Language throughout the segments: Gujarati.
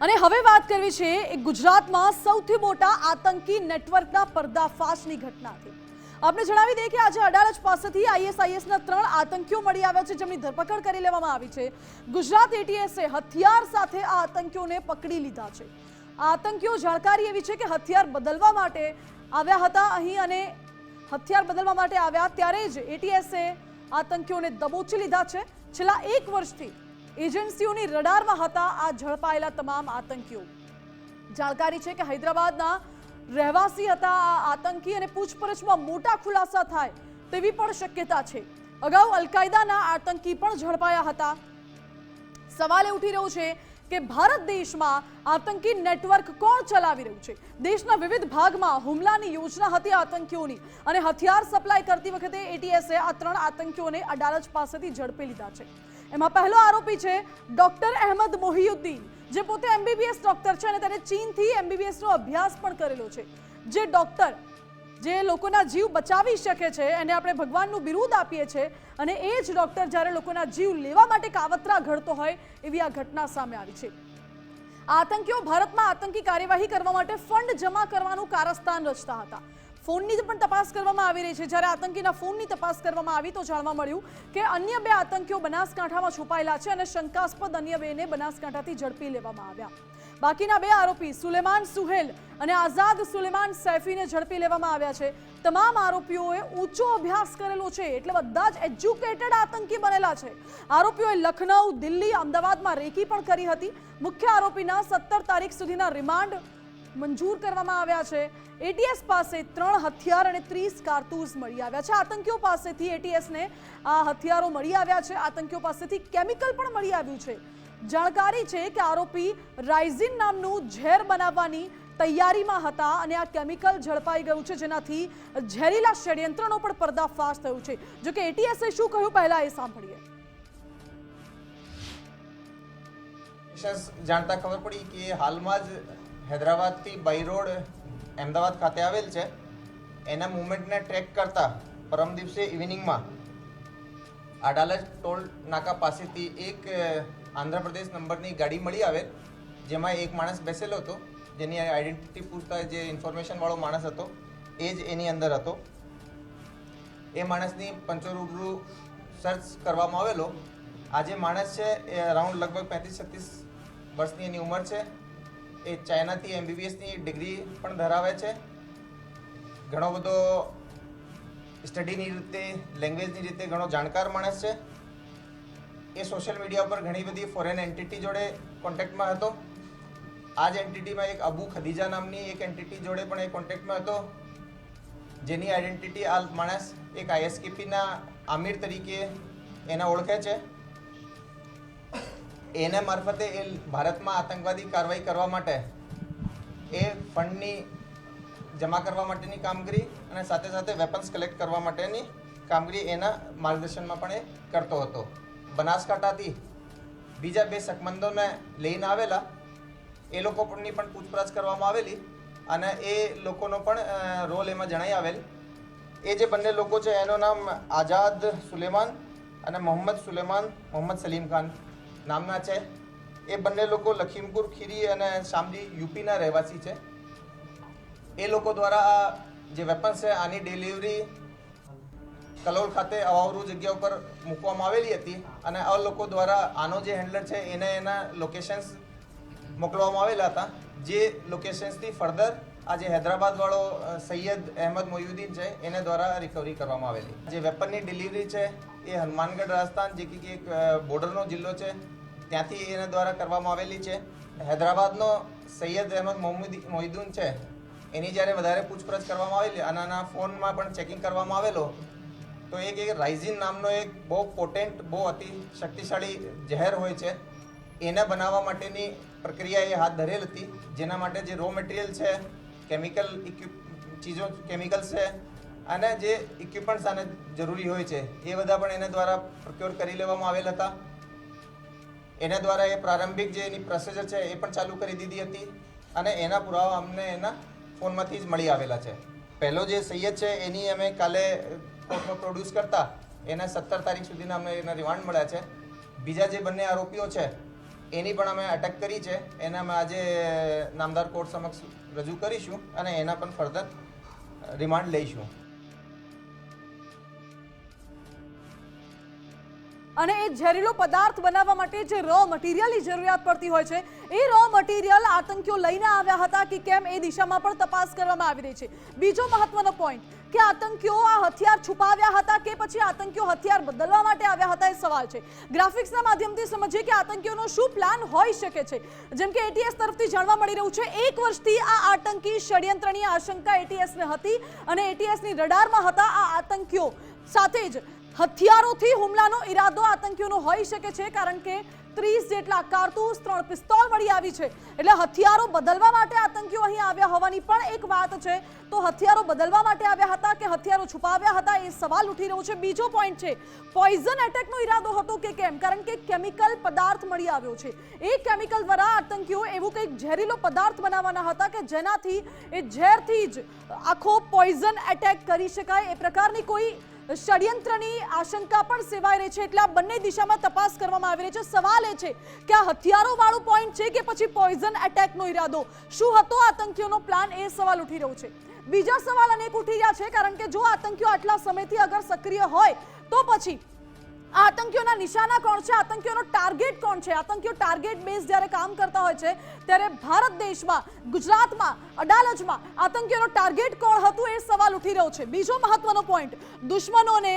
અને હવે વાત કરવી છે એ ગુજરાતમાં સૌથી મોટા આતંકી નેટવર્કના પર્દાફાશની ઘટનાથી. આપને જણાવી દઈએ કે આજે અડાલજ પાસેથી આઈએસઆઈએસના ત્રણ આતંકીઓ મળી આવ્યા છે જેમની ધરપકડ કરી લેવામાં આવી છે. ગુજરાત એટીએસે હથિયાર સાથે આ આતંકીઓને પકડી લીધા છે. આતંકીઓ જાણકારી એવી છે કે હથિયાર બદલવા માટે આવ્યા હતા અહીં અને હથિયાર બદલવા માટે આવ્યા ત્યારે જ એટીએસે આતંકીઓને દબોચી લીધા છે. છેલ્લા એક વર્ષથી એજન્સીઓની રડારમાં હતા આ ઝડપાયેલા તમામ આતંકીઓ. જાણકારી છે કે હૈદરાબાદના રહેવાસી હતા આ આતંકી અને પૂછપરછમાં મોટા ખુલાસા થાય તેવી પણ શક્યતા છે. અગાઉ અલકાયદાના આતંકી પણ ઝડપાયા હતા. સવાલ એ ઉઠી રહ્યો છે કે ભારત દેશમાં આતંકી નેટવર્ક કોણ ચલાવી રહ્યું છે? દેશના વિવિધ ભાગમાં હુમલાની યોજના હતી આતંકીઓની અને હથિયાર સપ્લાય કરતી વખતે એટીએસે આ ત્રણ આતંકીઓને અડાલજ પાસેથી ઝડપી લીધા છે. એમાં પહેલો આરોપી છે ડોક્ટર અહેમદ મોહિયુદ્દીન, જે પોતે એમબીબીએસ ડોક્ટર છે અને તેને ચીનથી એમબીબીએસનો અભ્યાસ પણ કરેલો છે. જે ડોક્ટર, જે લોકોના જીવ બચાવી શકે છે, એને આપણે ભગવાનનું બિરુદ આપીએ છીએ અને એ જ ડોક્ટર જ્યારે લોકોના જીવ લેવા માટે કાવતરા ઘડતો હોય એવી આ ઘટના સામે આવી છે. આતંકીઓ ભારતમાં આતંકી કાર્યવાહી કરવા માટે ફંડ જમા કરવાનું કારસ્તાન રચતા હતા. ફોનની પણ તપાસ કરવામાં આવી રહી છે. જ્યારે આતંકીના ફોનની તપાસ કરવામાં આવી તો જાણવા મળ્યું કે અન્ય બે આતંકીઓ બનાસકાંઠામાં છુપાયેલા છે અને શંકાસ્પદ અન્ય બેને બનાસકાંઠાથી ઝડપી લેવામાં આવ્યા. બાકીના બે આરોપી સુલેમાન સુહેલ અને આઝાદ સુલેમાન સૈફીને ઝડપી લેવામાં આવ્યા છે. તમામ આરોપીઓએ ઊંચો અભ્યાસ કરેલો છે એટલે બધા જ એજ્યુકેટેડ આતંકી બનેલા છે. આરોપીઓએ લખનઉ, દિલ્હી, અમદાવાદમાં રેકી પણ કરી હતી. મુખ્ય આરોપીના સત્તર તારીખ સુધીના રિમાન્ડ મંજૂર કરવામાં આવ્યા છે. એટીએસ પાસે ત્રણ હથિયાર અને ત્રીસ કારતૂસ મળી આવ્યા છે. આતંકીઓ પાસેથી એટીએસને આ હથિયારો મળી આવ્યા છે. આતંકીઓ પાસેથી કેમિકલ પણ મળી આવ્યું છે. જાણકારી છે કે આરોપી રાઇઝિન નામનું ઝેર બનાવવાની તૈયારીમાં હતા અને આ કેમિકલ ઝડપાઈ ગયું છે. જેનાથી ઝેરીલા ષડયંત્રનો પણ પર્દાફાશ થયું છે. જો કે એટીએસે શું કહ્યું પહેલા એ સાંભળીએ. જાણતા ખબર પડી કે હાલમાં જ હૈદરાબાદથી બાઈ રોડ અમદાવાદ ખાતે આવેલ છે. એના મુવમેન્ટને ટ્રેક કરતા પરમ દિવસે ઇવનિંગમાં અડાલજ ટોલ નાકા પાસેથી એક આંધ્રપ્રદેશ નંબરની ગાડી મળી આવે જેમાં એક માણસ બેસેલો હતો, જેની આઈડેન્ટિટી પૂછતા જે ઇન્ફોર્મેશનવાળો માણસ હતો, એ જ એની અંદર હતો. એ માણસની પંચો રૂબરૂ સર્ચ કરવામાં આવેલો. આ જે માણસ છે, એ અરાઉન્ડ લગભગ પેંત્રીસ છત્રીસ વર્ષની એની ઉંમર છે. એ ચાઇનાથી એમબીબીએસની ડિગ્રી પણ ધરાવે છે. ઘણો બધો સ્ટડીની રીતે, લેંગ્વેજની રીતે ઘણો જાણકાર માણસ છે. એ સોશિયલ મીડિયા ઉપર ઘણી બધી ફોરેન એન્ટિટી જોડે કોન્ટેક્ટમાં હતો. આ જ એન્ટિટીમાં એક અબુ ખદીજા નામની એક એન્ટિટી જોડે પણ એ કોન્ટેક્ટમાં હતો. જેની આઈડેન્ટિટી આ માણસ એક આઈએસકેપીના આમિર તરીકે એને ઓળખે છે. એને મારફતે એ ભારતમાં આતંકવાદી કાર્યવાહી કરવા માટે એ ફંડની જમા કરવા માટેની કામગીરી અને સાથે સાથે વેપન્સ કલેક્ટ કરવા માટેની કામગીરી એના માર્ગદર્શનમાં પણ એ કરતો હતો. બનાસકાંઠાથી બીજા બે શકમંદોને લઈને આવેલા. એ લોકો પણની પણ પૂછપરછ કરવામાં આવેલી અને એ લોકોનો પણ રોલ એમાં જણાઈ આવેલ. એ જે બંને લોકો છે, એનું નામ આઝાદ સુલેમાન અને મોહમ્મદ સુલેમાન, મોહમ્મદ સલીમ ખાન. નામના છે. એ બંને લોકો લખીમપુર, ખીરી અને શામલી યુપીના રહેવાસી છે. એ લોકો દ્વારા જે વેપન્સ છે, આની ડિલિવરી કલોલ ખાતે અવાવરૂ જગ્યા ઉપર મૂકવામાં આવેલી હતી અને આ લોકો દ્વારા આનો જે હેન્ડલર છે, એને એના લોકેશન્સ મોકલવામાં આવેલા હતા. જે લોકેશન્સથી ફર્ધર આજે હૈદરાબાદવાળો સૈયદ અહેમદ મોયુદ્દીન છે, એને દ્વારા રિકવરી કરવામાં આવેલી. જે વેપનની ડિલિવરી છે એ હનુમાનગઢ રાજસ્થાન, જે કે બોર્ડરનો જિલ્લો છે. ત્યાંથી એના દ્વારા કરવામાં આવેલી છે. હૈદરાબાદનો સૈયદ અહેમદ મોહમ્મદી મોહિદ્દીન છે. એની જ્યારે વધારે પૂછપરછ કરવામાં આવેલી, અને આના ફોનમાં પણ ચેકિંગ કરવામાં આવેલો, તો એક એક રાઇઝિન નામનો એક બહુ પોટેન્ટ બહુ અતિ શક્તિશાળી ઝેર હોય છે. એને બનાવવા માટેની પ્રક્રિયા એ હાથ ધરેલ હતી. જેના માટે જે રો મટીરિયલ છે કેમિકલ ઇક્વિપ ચીજો કેમિકલ્સ છે અને જે ઇક્વિપમેન્ટ્સ આને જરૂરી હોય છે, એ બધા પણ એના દ્વારા પ્રોક્યોર કરી લેવામાં આવેલ હતા. એના દ્વારા એ પ્રારંભિક જે એની પ્રોસેજર છે, એ પણ ચાલુ કરી દીધી હતી અને એના પુરાવા અમને એના ફોનમાંથી જ મળી આવેલા છે. પહેલો જે સૈયદ છે, એની અમે કાલે કોર્ટમાં પ્રોડ્યુસ કરતા, એના સત્તર તારીખ સુધીના અમને એના રિમાન્ડ મળ્યા છે. બીજા જે બંને આરોપીઓ છે, એની પણ અમે અટક કરી છે. એને અમે આજે નામદાર કોર્ટ સમક્ષ રજૂ કરીશું અને એના પણ ફર્ધર રિમાન્ડ લઈશું. અને એ ઝેરીલો પદાર્થ બનાવવા માટે જે રો મટીરિયલની જરૂરિયાત પડતી હોય છે, એ રો મટીરિયલ આતંકીઓ લઈને આવ્યા હતા કે કેમ એ દિશામાં પણ તપાસ કરવામાં આવી રહી છે. બીજો મહત્વનો પોઈન્ટ કે આતંકીઓ આ હથિયાર છુપાવ્યા હતા કે પછી આતંકીઓ હથિયાર બદલવા માટે આવ્યા હતા એ સવાલ છે. ગ્રાફિક્સના માધ્યમથી સમજીએ કે આતંકીઓનો શું પ્લાન હોઈ શકે છે? જેમ કે એટીએસ તરફથી જાણવા મળી રહ્યું છે, એક વર્ષથી આ આતંકી ષડયંત્રની આશંકા એટીએસને હતી અને એટીએસની રડારમાં હતા આ આતંકીઓ સાથે જ. હથિયારોથી હુમલાનો ઈરાદો આતંકીઓનો હોઈ શકે છે, કારણ કે ત્રીસ જેટલા કારતૂસ, ત્રણ પિસ્તોલ મળી આવી છે. એટલે હથિયારો બદલવા માટે આતંકીઓ અહીં આવ્યા હોવાની પણ એક વાત છે. તો હથિયારો બદલવા માટે આવ્યા હતા કે હથિયારો છુપાવ્યા હતા એ સવાલ ઉઠી રહ્યો છે. બીજો પોઈન્ટ છે પોઈઝન એટેકનો ઈરાદો હતો કે કેમ? કારણ કે કેમિકલ પદાર્થ મળી આવ્યો છે. એ કેમિકલ દ્વારા આતંકીઓ એવું કંઈક ઝેરીલો પદાર્થ બનાવવાના હતા કે જેનાથી, એ ઝેરથી જ આખો પોઈઝન એટેક કરી શકાય. એ પ્રકારની કોઈ ષડયંત્રની આશંકા પણ સેવાઈ રહી છે એટલે આ બંને દિશામાં તપાસ કરવામાં આવી રહી છે. સવાલ એ છે કે આ હથિયારો વાળું પોઈન્ટ છે કે પછી પોઈઝન એટેકનો ઈરાદો? શું હતો આતંકીઓનો પ્લાન એ સવાલ ઉઠી રહ્યો છે. બીજા સવાલ અનેક ઉઠી રહ્યા છે, કારણ કે જો આતંકીઓ આટલા સમયથી અગર સક્રિય હોય, તો પછી આતંકીઓના નિશાના કોણ છે? આતંકીઓનો ટાર્ગેટ કોણ છે? આતંકીઓ ટાર્ગેટ બેઝ જ્યારે કામ કરતા હોય છે, ત્યારે ભારત દેશમાં, ગુજરાતમાં, અડાલજમાં આતંકીઓનો ટાર્ગેટ કોણ હતું એ સવાલ ઉઠી રહ્યો છે. બીજો મહત્વનો પોઈન્ટ દુશ્મનોને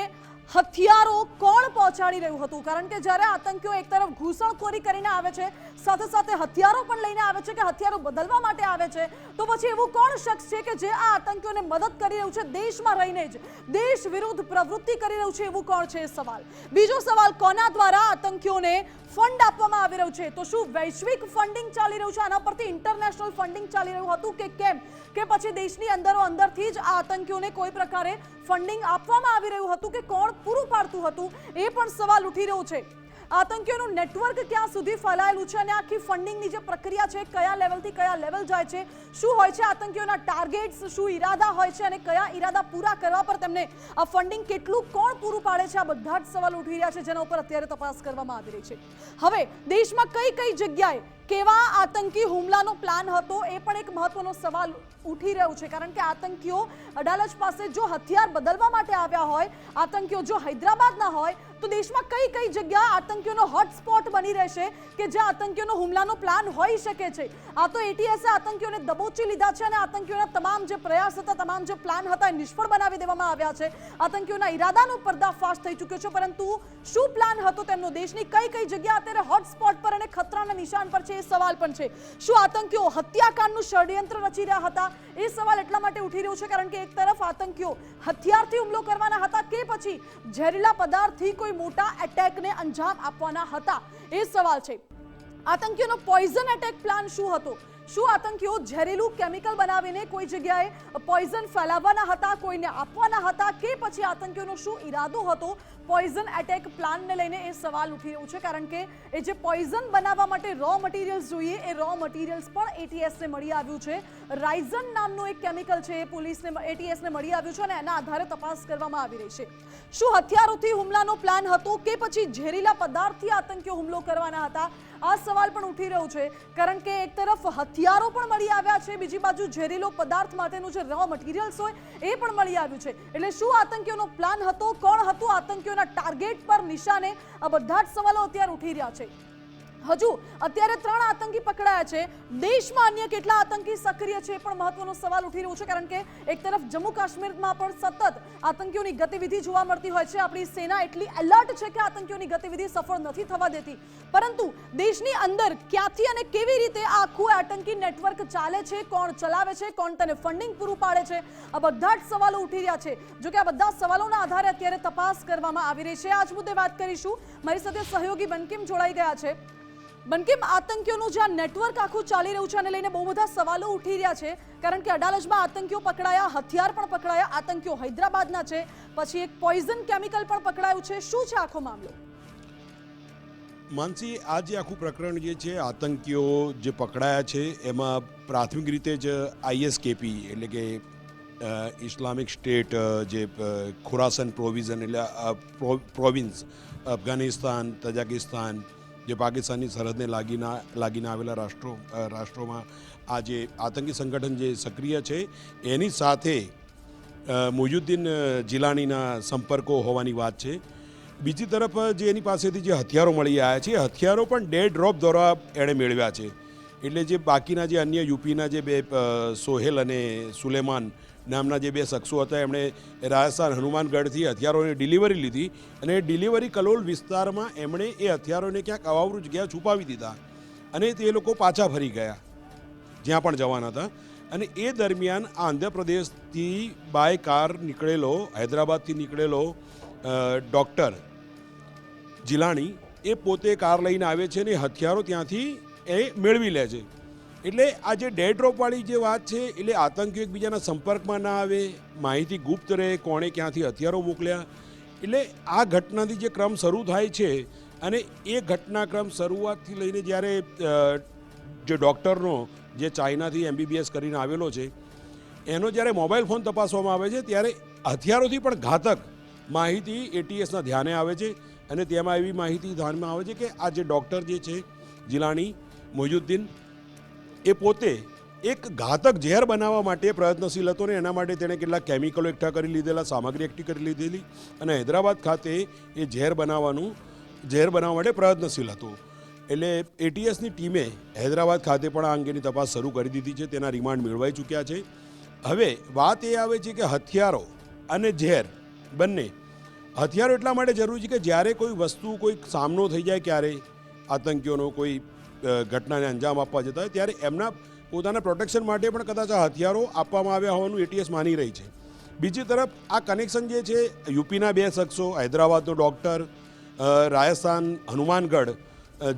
હથિયારો કોણ પહોંચાડી રહ્યું હતું? કારણ કે જ્યારે આતંકીઓ એક તરફ ઘૂસણખોરી કરીને આવે છે, સાથે સાથે હથિયારો પણ લઈને આવે છે કે હથિયારો બદલવા માટે આવે છે, તો પછી એવું કોણ શખ્સ છે કે જે આ આતંકીઓને મદદ કરી રહ્યું છે દેશમાં રહીને જ? દેશ વિરુદ્ધ પ્રવૃત્તિ કરી રહ્યું છે એવું કોણ છે એ સવાલ? બીજો સવાલ, કોના દ્વારા આતંકીઓને ફંડ આપવામાં આવી રહ્યું છે? તો શું વૈશ્વિક ફંડિંગ ચાલી રહ્યું છે? આના પરથી ઇન્ટરનેશનલ ફંડિંગ ચાલી રહ્યું હતું કે કેમ? કે પછી દેશની અંદરો અંદરથી જ આ આતંકીઓને કોઈ પ્રકારે ફંડિંગ આપવામાં આવી રહ્યું હતું કે કોણ પૂરું પાડતું હતું, એ પણ સવાલ ઉઠી રહ્યો છે. આતંકીઓનું નેટવર્ક ક્યાં સુધી ફેલાયેલું છે અને આખી ફંડિંગની જે પ્રક્રિયા છે, કયા લેવલથી કયા લેવલ જાય છે, શું હોય છે, આતંકીઓના ટાર્ગેટ્સ શું ઈરાદા હોય છે અને કયા ઈરાદા પૂરા કરવા પર તેમને આ ફંડિંગ કેટલું કોણ પૂરું પાડે છે, આ બધા જ સવાલ ઉઠી રહ્યા છે, જેના ઉપર અત્યારે તપાસ કરવામાં આવી રહી છે. હવે, દેશમાં કઈ કઈ જગ્યાએ કેવા આતંકી હુમલાનો પ્લાન હતો એ પણ એક મહત્વનો સવાલ ઉઠી રહ્યો છે. કારણ કે આતંકીઓ અડાલજ પાસે જો હથિયાર બદલવા માટે આવ્યા હોય, આતંકીઓ જો હૈદરાબાદના હોય તો દેશમાં કઈ કઈ જગ્યા આતંકીઓનો હોટસ્પોટ બની રહેશે કે જ્યાં આતંકીઓનો હુમલાનો પ્લાન હોઈ શકે છે? આ તો એટીએસે આતંકીઓને દબોચી લીધા છે અને આતંકીઓના તમામ જે પ્રયાસ હતા, તમામ જે પ્લાન હતા, એ નિષ્ફળ બનાવી દેવામાં આવ્યા છે. આતંકીઓના ઈરાદાનો પર્દાફાશ થઈ ચૂક્યો છે, પરંતુ શું પ્લાન હતો તેમનો? દેશની કઈ કઈ જગ્યા અત્યારે હોટસ્પોટ પર અને ખતરાના નિશાન પર છે, એ સવાલ પણ છે. શું આતંકીઓ હત્યાકાંડનું ષડયંત્ર રચી રહ્યા હતા? એ સવાલ એટલા માટે ઉઠી રહ્યો છે, કારણ કે એક તરફ આતંકીઓ હથિયારથી હુમલો કરવાના હતા કે પછી ઝેરીલા પદાર્થથી કોઈ મોટા એટેકને અંજામ આપવાના હતા. એ સવાલ છે. આતંકીઓનો પોઈઝન એટેક પ્લાન શું હતો? શું આતંકીઓ ઝેરીલું કેમિકલ બનાવીને કોઈ જગ્યાએ પોઈઝન ફેલાવવાના હતા, કોઈને આપવાના હતા? કે પછી આતંકીઓનો શું ઈરાદો હતો? પોઈઝન એટેક પ્લાનને લઈને એ સવાલ ઉઠી રહ્યું છે, કારણ કે એ જે પોઈઝન બનાવવા માટે રો મટીરિયલ્સ જોઈએ, એ રો મટીરિયલ્સ પણ એટીએસને મળી આવ્યું છે. રાઇઝન નામનું એક કેમિકલ છે, એ પોલીસને એટીએસને મળી આવ્યું છે અને એના આધારે તપાસ કરવામાં આવી રહી છે. શું હથિયારોથી હુમલાનો પ્લાન હતો? કે પછી ઝેરીલા પદાર્થથી આતંકીઓ હુમલો કરવાના હતા? આ સવાલ પણ ઉઠી રહ્યો છે. કારણ કે એક તરફ હથિયારો પણ મળી આવ્યા છે, બીજી બાજુ ઝેરીલો પદાર્થ માટેનું જે રો મટીરિયલ્સ હોય એ પણ મળી આવ્યું છે. એટલે શું આતંકીઓનો પ્લાન હતો? કોણ હતું આતંકીઓના ટાર્ગેટ પર નિશાને? આ બધા જ સવાલો અત્યારે ઉઠી રહ્યા છે. હજુ અત્યારે ત્રણ આતંકી પકડાયા છે. દેશમાં અન્ય કેટલા આતંકી સક્રિય છે પણ મહત્વનો સવાલ ઉઠી રહ્યો છે, કારણ કે એક તરફ જમ્મુ કાશ્મીરમાં પણ સતત આતંકીઓની ગતિવિધિ જોવા મળતી હોય છે. આપણી સેના એટલી એલર્ટ છે કે આતંકીઓની ગતિવિધિ સફળ નથી થવા દેતી. પરંતુ દેશની અંદર ક્યાંથી અને કેવી રીતે આખું આતંકી નેટવર્ક ચાલે છે, કોણ ચલાવે છે, કોણ તેને ફંડિંગ પૂરું પાડે છે, આ બધા જ સવાલો ઉઠી રહ્યા છે. જોકે આ બધા સવાલોના આધારે અત્યારે તપાસ કરવામાં આવી રહી છે. આ જ મુદ્દે વાત કરીશું. મારી સાથે સહયોગી બનકીમ જોડાઈ ગયા છે. બંકિમ આતંકીઓનું જ્યાં નેટવર્ક આખું ચાલી રહ્યું છે અને લઈને બહુ બધા સવાલો ઉઠી રહ્યા છે, કારણ કે અડાલજમાં આતંકીઓ પકડાયા, હથિયાર પણ પકડાયા, આતંકીઓ હૈદરાબાદના છે, પછી એક પોઈઝન કેમિકલ પણ પકડાયું છે. શું છે આખો મામલો? માનસી, આ જે આખું પ્રકરણ જે છે, આતંકીઓ જે પકડાયા છે, એમાં પ્રાથમિક રીતે જ આઈએસકેપી એટલે કે ઇસ્લામિક સ્ટેટ જે ખુરાસન પ્રોવિઝન એટલે પ્રો- પ્રોવિન્સ, અફઘાનિસ્તાન, તજાકિસ્તાન જે પાકિસ્તાનની સરહદને લાગીના લાગીને આવેલા રાષ્ટ્રો રાષ્ટ્રોમાં આ જે આતંકી સંગઠન જે સક્રિય છે, એની સાથે મુયુદ્દીન જિલાનીના સંપર્કો હોવાની વાત છે. બીજી તરફ જે એની પાસેથી જે હથિયારો મળી આવ્યા છે એ હથિયારો પણ ડે ડ્રોપ દ્વારા એણે મેળવ્યા છે. એટલે જે બાકીના જે અન્ય યુપીના જે બે સોહેલ અને સુલેમાન નામના જે બે શખ્સો હતા, એમણે રાજસ્થાન હનુમાનગઢથી હથિયારોની ડિલિવરી લીધી અને ડિલિવરી કલોલ વિસ્તારમાં એમણે એ હથિયારોને ક્યાંક અવાવરૂ જગ્યા છુપાવી દીધા અને તે લોકો પાછા ફરી ગયા, જ્યાં પણ જવાના હતા. અને એ દરમિયાન આંધ્રપ્રદેશથી બાય કાર નીકળેલો, હૈદરાબાદથી નીકળેલો ડૉક્ટર જિલાણી એ પોતે કાર લઈને આવે છે અને હથિયારો ત્યાંથી એ મેળવી લે છે. એટલે આ જે ડેડ ડ્રોપવાળી જે વાત છે, એટલે આતંકીઓ એકબીજાના સંપર્કમાં ના આવે, માહિતી ગુપ્ત રહે, કોણે ક્યાંથી હથિયારો મોકલ્યા, એટલે આ ઘટનાથી જે ક્રમ શરૂ થાય છે, અને એ ઘટનાક્રમ શરૂઆતથી લઈને જ્યારે જે ડૉક્ટરનો જે ચાઇનાથી એમબીબીએસ કરીને આવેલો છે, એનો જ્યારે મોબાઈલ ફોન તપાસવામાં આવે છે, ત્યારે હથિયારોથી પણ ઘાતક માહિતી એટીએસના ધ્યાને આવે છે, અને તેમાં એવી માહિતી ધ્યાનમાં આવે છે કે આ જે ડૉક્ટર જે છે, જિલાણી મોયુદ્દીન એ પોતે એક ઘાતક ઝેર બનાવવા માટે પ્રયત્નશીલ હતો ને એના માટે તેણે કેટલાક કેમિકલો એકઠા કરી લીધેલા, સામગ્રી એકઠી કરી લીધેલી અને હૈદરાબાદ ખાતે એ ઝેર બનાવવાનું, ઝેર બનાવવા માટે પ્રયત્નશીલ હતો. એટલે એટીએસની ટીમે હૈદરાબાદ ખાતે પણ આ અંગેની તપાસ શરૂ કરી દીધી છે, તેના રિમાન્ડ મેળવાઈ ચૂક્યા છે. હવે વાત એ આવે છે કે હથિયારો અને ઝેર બંને, હથિયારો એટલા માટે જરૂરી છે કે જ્યારે કોઈ વસ્તુ કોઈ સામનો થઈ જાય ક્યારે, આતંકીઓનો કોઈ ઘટનાને અંજામ આપવા જતા હોય ત્યારે એમના પોતાના પ્રોટેક્શન માટે પણ કદાચ આ હથિયારો આપવામાં આવ્યા હોવાનું એટીએસ માની રહી છે. બીજી તરફ આ કનેક્શન જે છે, યુપીના બે શખ્સો, હૈદરાબાદનો ડૉક્ટર રાજસ્થાન હનુમાનગઢ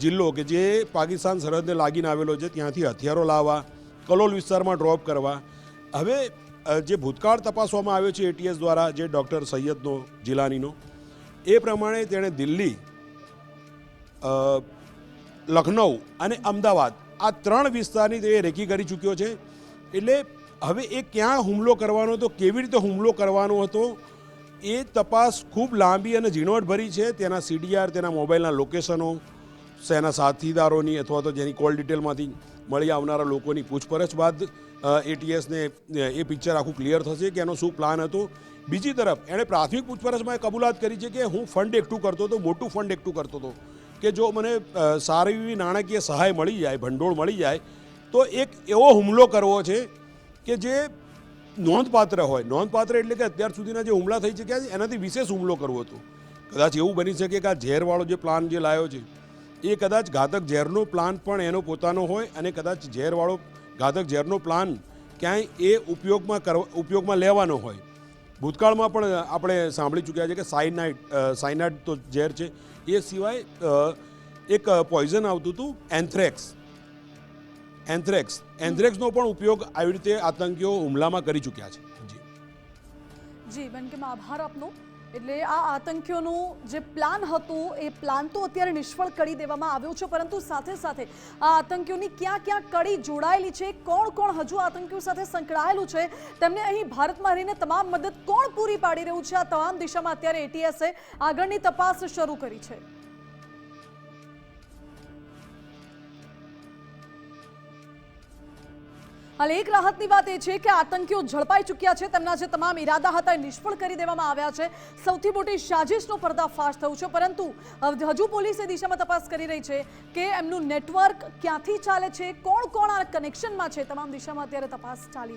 જિલ્લો કે જે પાકિસ્તાન સરહદને લાગીને આવેલો છે, ત્યાંથી હથિયારો લાવવા, કલોલ વિસ્તારમાં ડ્રોપ કરવા. હવે જે ભૂતકાળ તપાસવામાં આવ્યો છે એટીએસ દ્વારા જે ડૉક્ટર સૈયદનો જિલાનીનો, એ પ્રમાણે તેણે દિલ્હી લખનઉ અને અમદાવાદ આ ત્રણ વિસ્તારની તે રેકી કરી ચૂક્યો છે. એટલે હવે એ ક્યાં હુમલો કરવાનો હતો, કેવી રીતે હુમલો કરવાનો હતો, એ તપાસ ખૂબ લાંબી અને ઝીણવટભરી છે. તેના સીડીઆર, તેના મોબાઈલના લોકેશનો તેના સાથીદારોની અથવા તો જેની કોલ ડિટેલમાંથી મળી આવનારા લોકોની પૂછપરછ બાદ એટીએસને એ પિક્ચર આખું ક્લિયર થશે કે એનો શું પ્લાન હતો. બીજી તરફ, એણે પ્રાથમિક પૂછપરછમાં એ કબૂલાત કરી છે કે હું ફંડ એકઠું કરતો હતો, મોટું ફંડ એકઠું કરતો હતો. કે જો મને સારી એવી નાણાકીય સહાય મળી જાય, ભંડોળ મળી જાય, તો એક એવો હુમલો કરવો છે કે જે નોંધપાત્ર હોય. નોંધપાત્ર એટલે કે અત્યાર સુધીના જે હુમલા થઈ ચૂક્યા છે, એનાથી વિશેષ હુમલો કરવો હતો. કદાચ એવું બની શકે કે આ ઝેરવાળો જે પ્લાન જે લાવ્યો છે, એ કદાચ ઘાતક ઝેરનો પ્લાન પણ એનો પોતાનો હોય અને કદાચ ઝેરવાળો ઘાતક ઝેરનો પ્લાન ક્યાંય એ ઉપયોગમાં કરવા ઉપયોગમાં લેવાનો હોય. ભૂતકાળમાં પણ આપણે સાંભળી ચૂક્યા છે કે સાઇનાઇટ સાઇનાઇટ તો ઝેર છે. એ સિવાય એક પોઈઝન આવતું હતું એન્થ્રેક્સ એન્થ્રેક્સ એન્થ્રેક્સનો પણ ઉપયોગ આવી રીતે આતંકીઓ હુમલામાં કરી ચૂક્યા છે. જી. જી બેનકેમાં આભાર આપનો? એટલે આ આતંકીઓનું જે પ્લાન હતું, એ પ્લાન તો અત્યારે નિષ્ફળ કરી દેવામાં આવ્યો છે, પરંતુ સાથે સાથે આ આતંકીઓની ક્યાં ક્યાં કડી જોડાયેલી છે, કોણ કોણ હજુ આતંકીઓ સાથે સંકળાયેલું છે, તેમને અહીં ભારતમાં રહીને તમામ મદદ કોણ પૂરી પાડી રહ્યું છે, આ તમામ દિશામાં અત્યારે એટીએસે આગળની તપાસ શરૂ કરી છે. હાલ એક રાહતની વાત એ છે કે આતંકીઓ ઝડપાઈ ચૂક્યા છે. તેમના જે તમામ ઈરાદા હતા એ નિષ્ફળ કરી દેવામાં આવ્યા છે. સૌથી મોટી સાજિશનો પર્દાફાશ થયું છે. પરંતુ હજુ પોલીસ એ દિશામાં તપાસ કરી રહી છે કે એમનું નેટવર્ક ક્યાંથી ચાલે છે? કોણ કોણ આ કનેક્શનમાં છે? તમામ દિશામાં અત્યારે તપાસ ચાલી